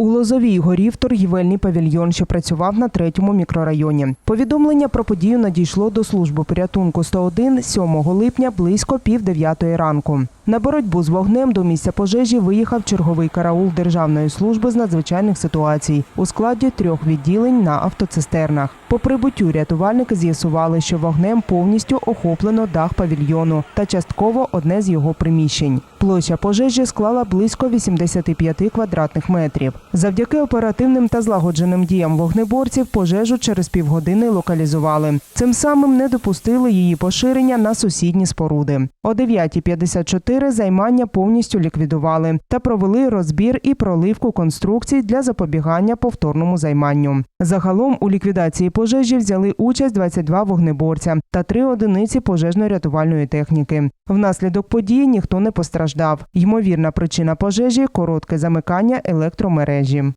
У Лозовій горів торгівельний павільйон, що працював на третьому мікрорайоні. Повідомлення про подію надійшло до служби порятунку 101 7 липня близько пів дев'ятої ранку. На боротьбу з вогнем до місця пожежі виїхав черговий караул Державної служби з надзвичайних ситуацій у складі трьох відділень на автоцистернах. По прибуттю рятувальники з'ясували, що вогнем повністю охоплено дах павільйону та частково одне з його приміщень. Площа пожежі склала близько 85 квадратних метрів. Завдяки оперативним та злагодженим діям вогнеборців пожежу через півгодини локалізували. Цим самим не допустили її поширення на сусідні споруди. О 9.54 займання повністю ліквідували та провели розбір і проливку конструкцій для запобігання повторному займанню. Загалом у ліквідації пожежі взяли участь 22 вогнеборця та три одиниці пожежно-рятувальної техніки. Внаслідок події ніхто не постраждав. Ймовірна причина пожежі коротке замикання електромережі.